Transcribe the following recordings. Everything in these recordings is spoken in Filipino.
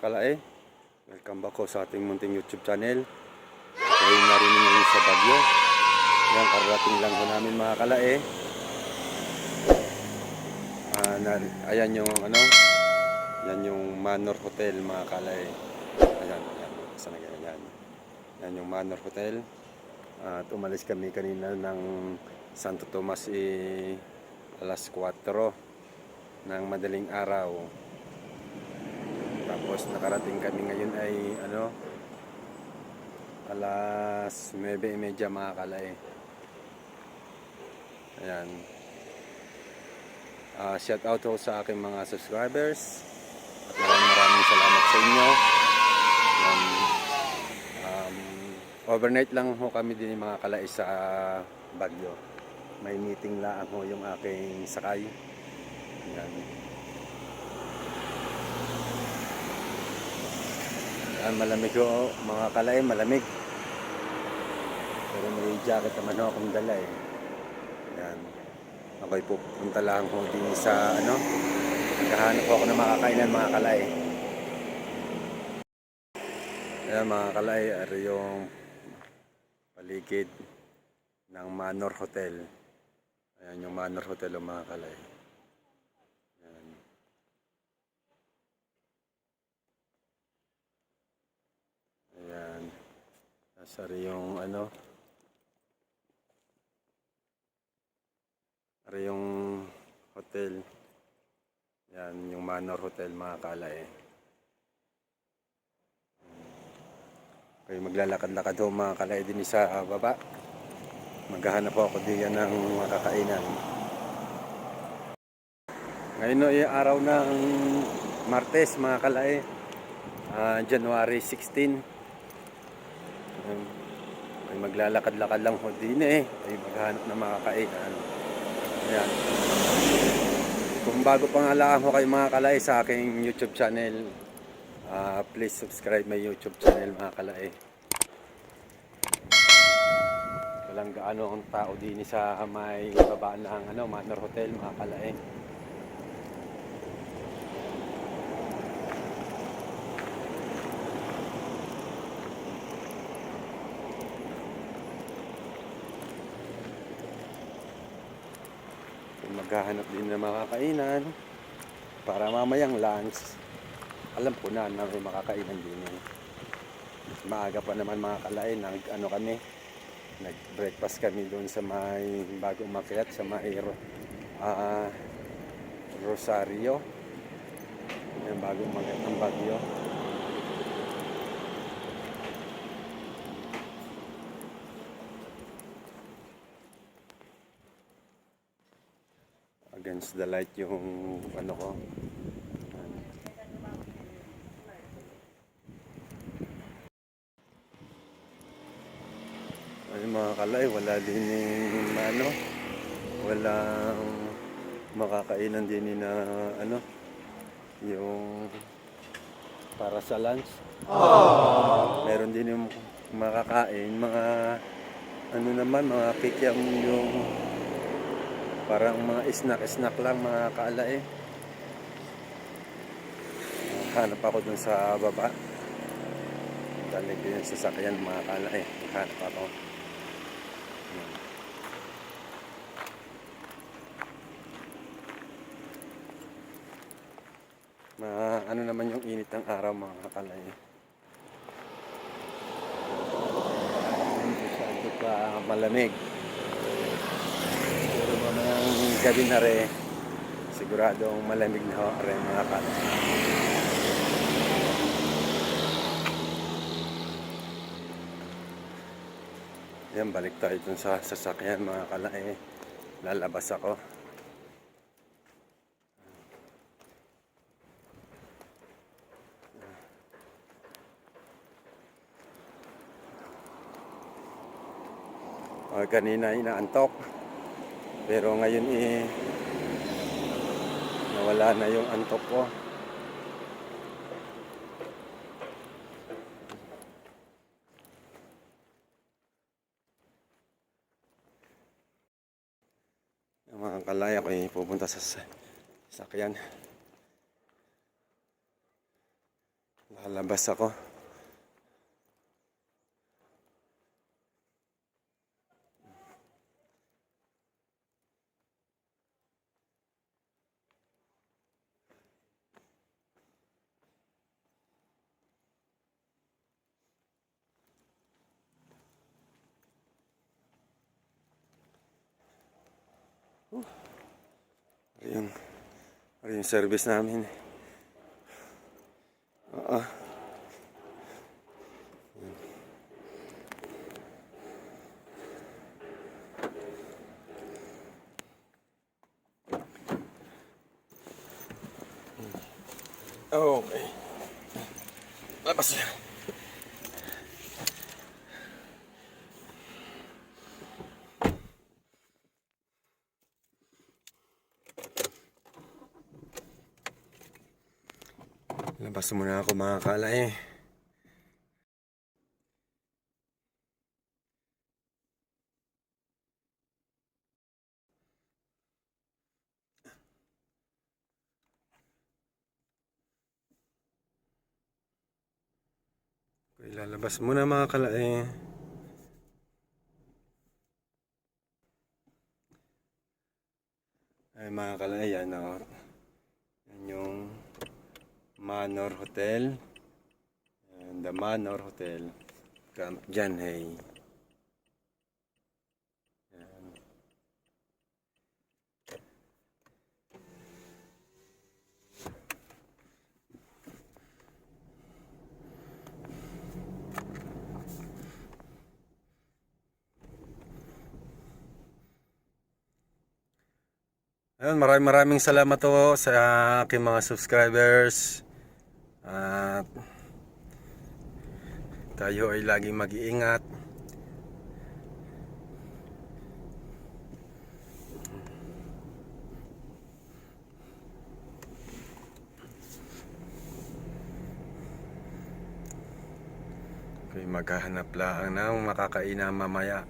kalae. Welcome back ko sa ating munting YouTube channel. Kayo narinig ngayon sa Bagyo. Yan, kararating lang ho namin mga kalae. Ah, na- ayan yung ano, yan yung Manor Hotel mga kalae. Ayan, ayan, saan na yan, yan. Yung Manor Hotel. At umalis kami kanina ng Santo Tomas eh, alas 4 ng madaling araw. Tapos nakarating kami ngayon ay ano alas 9.30 mga kalay. Ayan. Ah, shout out ho sa aking mga subscribers. At maraming maraming salamat sa inyo. Um, um, overnight lang ho kami din mga kalay sa Bagyo. May meeting lang ho yung aking sakay. Ayan. Yan, malamig ho, mga kalay, malamig. Pero may jacket naman ho akong dala eh. Yan. Ako'y pupunta lang ho din sa ano. Naghahanap ho ako ng makakainan mga kalay. Ayan mga kalay, ari yung paligid ng Manor Hotel. Ayan yung Manor Hotel o mga kalay. Ayan. Nasa rin yung ano. Ari yung hotel. Yan, yung Manor Hotel mga kalay. Kayo maglalakad-lakad ho mga kalay din sa baba. Maghahanap po ako diyan ng makakainan. Ngayon ay araw ng Martes mga kalay. Ah, January 16. Um, ay maglalakad-lakad lang ho din eh. Ay maghanap ng makakainan. Ayan. Kung bago pa nga lang ho kayo mga kalay sa aking YouTube channel, ah, please subscribe my YouTube channel mga kalay. Walang gaano ang tao din sa may baba ng ano, Manor Hotel mga kalay. Maghahanap din ng makakainan para mamayang lunch. Alam ko na na may makakainan din eh. maaga pa naman mga kalain nag ano kami nag breakfast kami doon sa may bago umakyat sa may ah, Rosario. Yung bago umakyat ng Bagyo against the light yung ano ko. Ay mga kalay wala din yung ano. Walang makakainan din na ano yung para sa lunch. Meron din yung makakain mga ano naman mga kikiam yung Parang mga snack-snack lang mga kaala eh. Hanap ako dun sa baba. Dalig din yung sasakyan mga kaala eh. Hanap ako. Hmm. Ma ano naman yung init ng araw mga eh. Hindi masyado pa malamig. Mamayang gabi na rin, siguradong malamig na ho rin mga kala. Yan, balik tayo dun sa sasakyan mga kala eh. Lalabas ako. Ah, kanina inaantok. Pero ngayon eh nawala na yung antok ko. Yung mga kalaya ko eh pupunta sa sa- sakyan. Lalabas ako. Ayun. Ayun yung service namin. Oo. Okay. Labas na. Labas muna ako mga kalay. Okay, lalabas muna mga kalay. Ay mga kalay, yan o. Yan yung Manor Hotel. Yan, the Manor Hotel. Camp Janhay. Ayun, maraming maraming salamat po sa aking mga subscribers. Tayo ay laging mag-iingat. Okay, maghahanap lang ng makakainan mamaya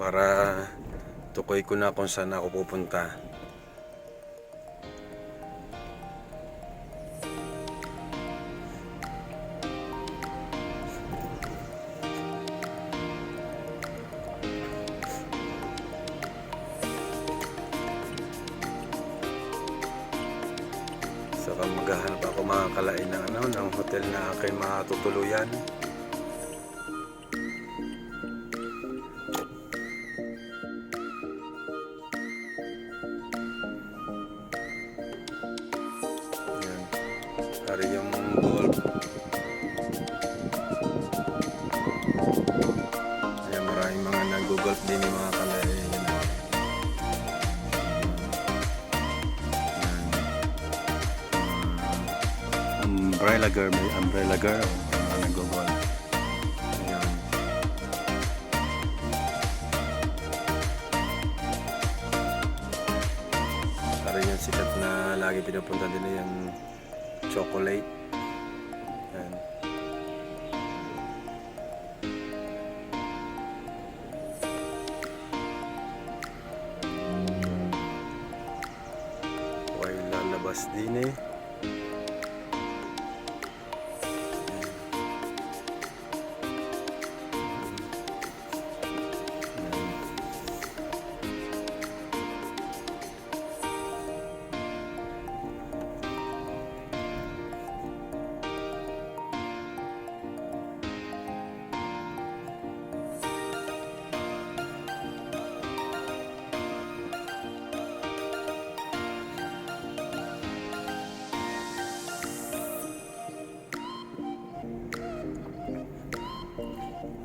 para tukoy ko na kung saan ako pupunta. Girl, may umbrella girl. Mga nag-golf. Ayan. Para yung sikat na lagi pinapunta nila yung chocolate. Yan.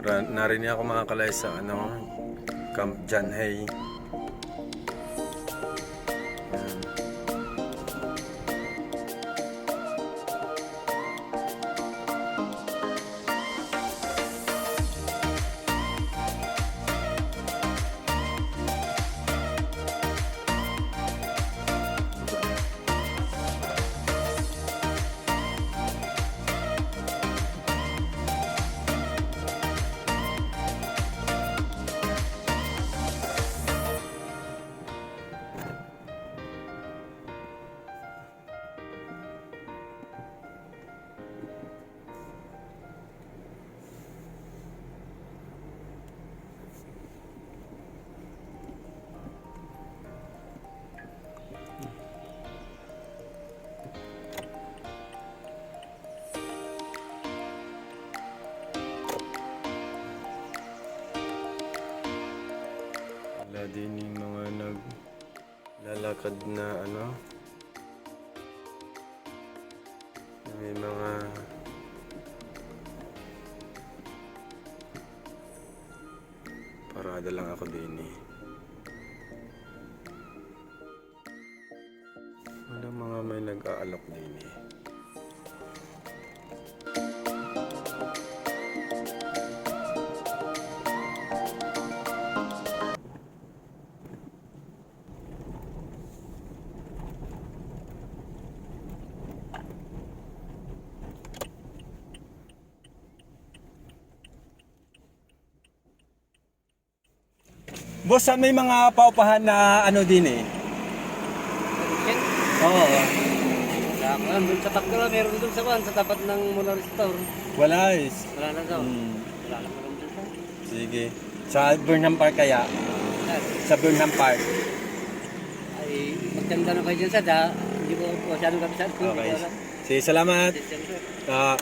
Narinig ako mga kalay ano, Camp Janhay. Yan. din yung mga naglalakad na ano may mga parada lang ako din eh. Boss, ah, may mga paupahan na ano din eh. Oo. Wala doon sa Takdala, meron doon sa van, sa tapat ng Monarch Store. Wala is. Wala na daw. Hmm, Wala na meron doon sa. sige. Sa Burnham Park kaya? Yan. Sa Burnham Park. Ay, magtanda na kayo dyan sa da. Hindi ko masyadong kabisado. Okay. Sige, salamat. Siyempre. Ah,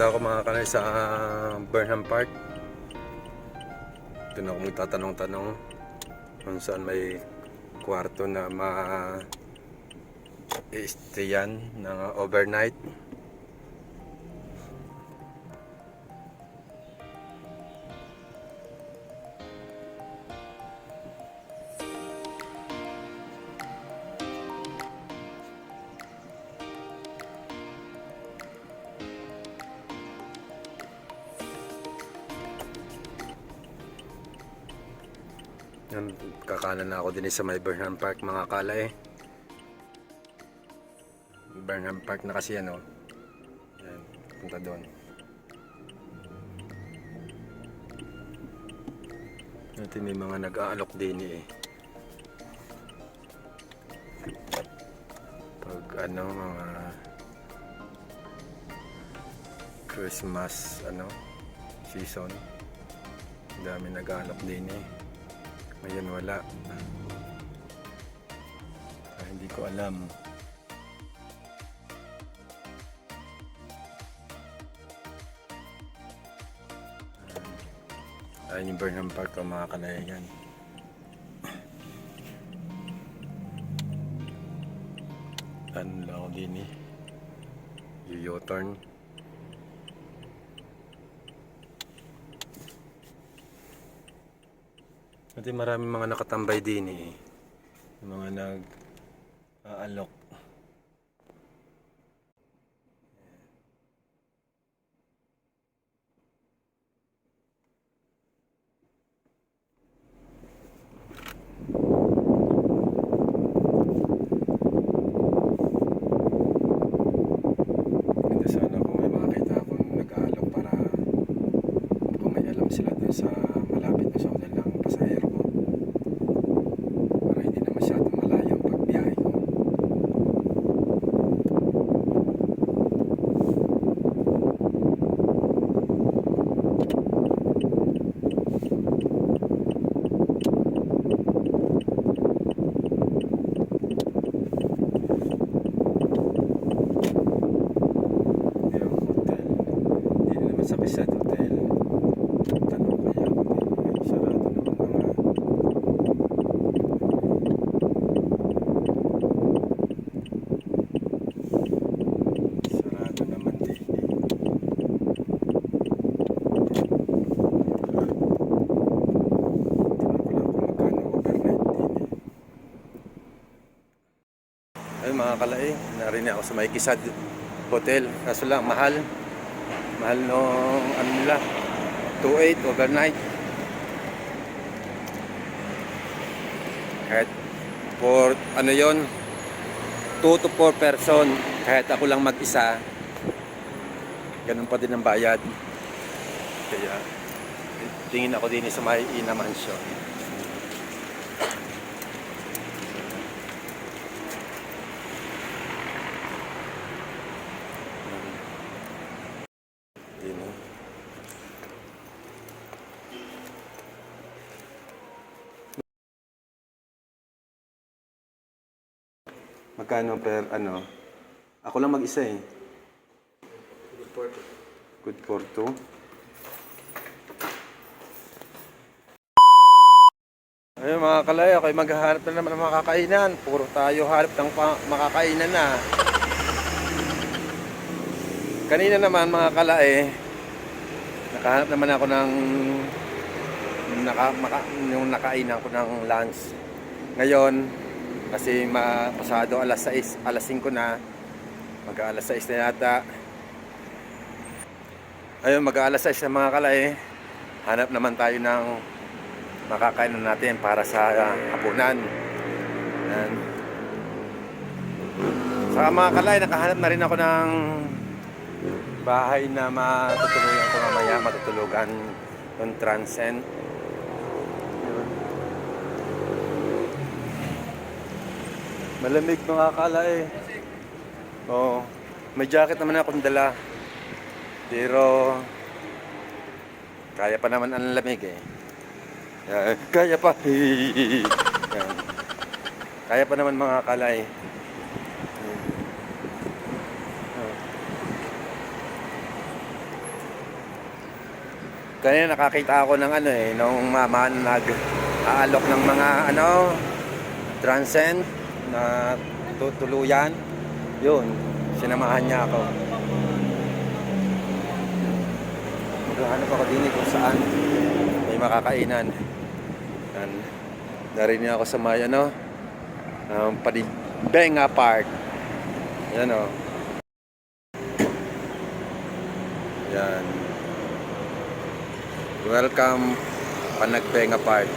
Pupunta ako mga kanay sa Burnham Park. Doon ako magtatanong-tanong kung saan may kwarto na ma stayan ng overnight. Na ako din sa may Burnham Park mga kala eh. Burnham Park na kasi ano. Yan, punta doon. Natin may mga nag-aalok din eh. Pag ano, mga Christmas ano season. Dami nag-aalok din eh. Ngayon wala. Ah, hindi ko alam. Ayun yung Burnham Park o mga kalayan. Ano lang ako din eh. U-turn. At maraming mga nakatambay din eh. Yung Mga nag aalok. Ganda sana kung may makita akong nag-aalok para kung may alam sila dun sa malapit na sa hotel ng pasahero ko para hindi na masyadong malayo ang pagbiyahe ko kalai. Narinig ako sa may Kisad Hotel. Kaso lang, mahal. Mahal nung ano nila. 2.8 overnight. Kahit for ano yon 2 to 4 person. Kahit ako lang mag-isa. Ganun pa din ang bayad. Kaya tingin ako din sa may Ina Mansion. Magkano per ano? Ako lang mag-isa eh. Good for two. Ayun mga kalay, ako'y maghahanap na naman ng mga kakainan. Puro tayo hanap ng pa- makakainan na. Kanina naman mga kalay, nakahanap naman ako ng naka, maka, yung nakainan ko ng lunch. Ngayon, kasi ma- pasado alas 6, alas 5 na, mag alas 6 na yata. Ayun, mag alas 6 na mga kalay, hanap naman tayo ng makakainan natin para sa uh, hapunan. Yan. Sa mga kalay, nakahanap na rin ako ng bahay na matutulugan ko mamaya, matutulugan ng transcend. Malamig mga kalay. Oo. May jacket naman akong dala. Pero kaya pa naman ang lamig eh. Yan. Kaya pa. Kaya pa naman mga kalay. Oh. Kanina nakakita ako ng ano eh, nung mama nag aalok ng mga ano, transcend na tutuluyan. Yun, sinamahan niya ako. Maghahanap ako din eh kung saan may makakainan. Yan. Narinig ako sa may ano, um, Benga Park. Yan o. Yan. Welcome Panagbenga Park.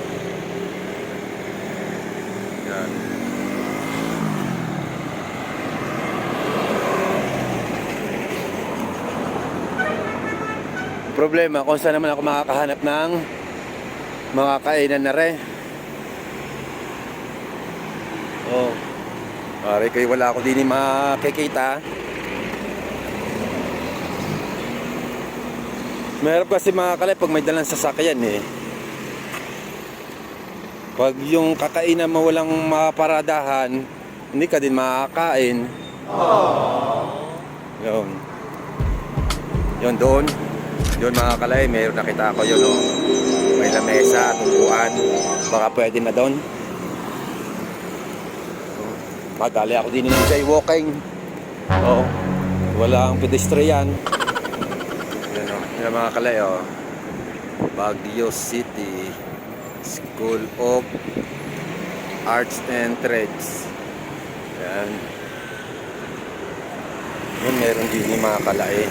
Yan. Problema kung saan naman ako makakahanap ng mga kainan na rin. Oh. Pare kayo wala ako din makikita. Meron kasi mga kalay pag may dalang sasakyan eh. Pag yung kakainan mo walang maparadahan, hindi ka din makakain. Yun. Yun doon. Yun mga kalay, mayroon nakita ako yun oh. May lamesa at upuan. Baka pwede na doon. Magali ako din ng jaywalking. Oo. Wala ang pedestrian. Yan o. Yan mga kalay o. Baguio City School of Arts and Trades. Yan. Yan meron din yung mga kalay.